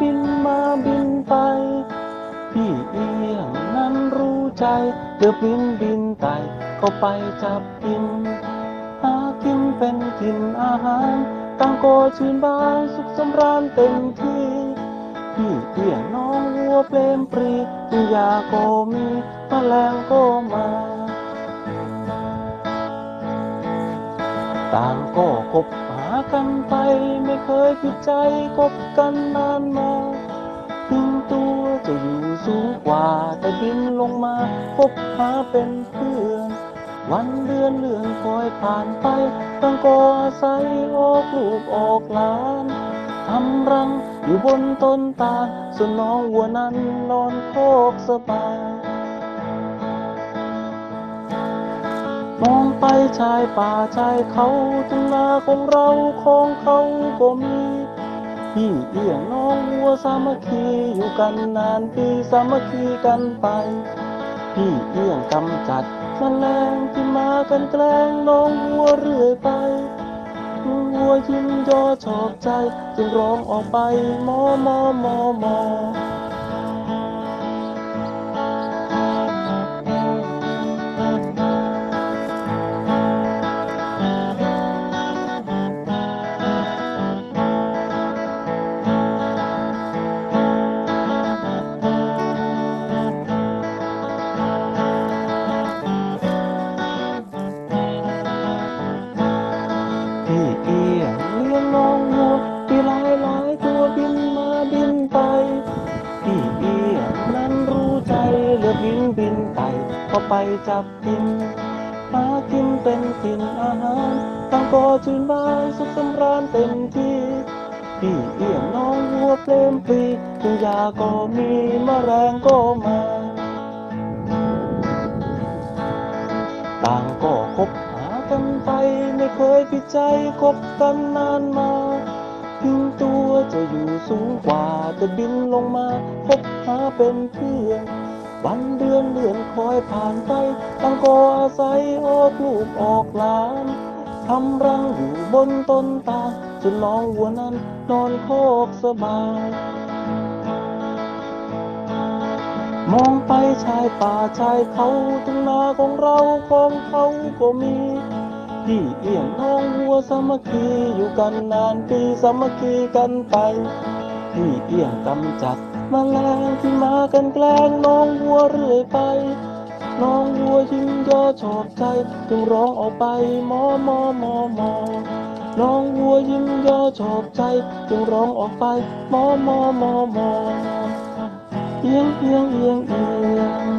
บินมาบินไป พี่เอี้ยงนั้นรู้ใจเดือบินบินไต่เข้าไปจับกิน หากินเป็นกินอาหารต่างก็ชื่นบานสุขสำราญเต็มที่พี่เอี้ยงน้องวัวเปลมปรีตัยาก็มีมแมลงก็มา ต่างก็คบหากันไป ไม่เคยผิดใจคบกันนานมาถึงตัวจะอยู่สูงกว่าแต่บินลงมาคบหาเป็นเพื่อน วันเดือนเลื่อนคอยผ่านไปตั้งก็อาศัยออกลูกออกหลานทำรังอยู่บนต้นตาลส่วนน้องวัวนั้นนอนโคกสบาย มองไปชายป่าชายเขาทุ่งนาของเราของเขาก็มีพี่เอี้ยงน้องวัวสามัคคีอยู่กันนานปีสามัคคีกันไป พี่เอี้ยงกำจัดแมลงที่มากันแกล้งน้องวัวเรื่อยไปวัวยิ้มย่อชอบใจจึงร้องออกไปมอมอมอมอ็ไปจับกินหากินเป็นกินอาหารตั้งก็ชื่นบานสุขสำราญเต็มที่พี่เอี้ยงน้องวัวเปลมปรีทุกยาก็มีมแมลงก็มาต่างก็คบหากันไปไม่เคยผิดใจคบกันนานมาถึงตัวจะอยู่สูงกว่าจะบินลงมาคบหาเป็นเพื่อน วันเดือนเดือนคอยผ่านไปต่างก็อาศัยออกลูกออกหลานทำรังอยู่บนต้นตาลจนน้องวัวนั้นนอนโคกสบาย มองไปชายป่าชายเขาทุ่งนาของเราของเขาก็มีพี่เอี้ยงน้องวัวสามัคคีอยู่กันนานปีสามัคคีกันไปพี่เอี้ยงกำจัด แมลงที่มากันแกล้งน้องวัวเรื่อยไป น้องวัวยิ้มย่อชอบใจจึงร้องออกไปมอมอมอมอน้องวัวยิ้มย่อชอบใจจึงร้องออกไปมอมอมอมอเอียงเอียงเอียงเอี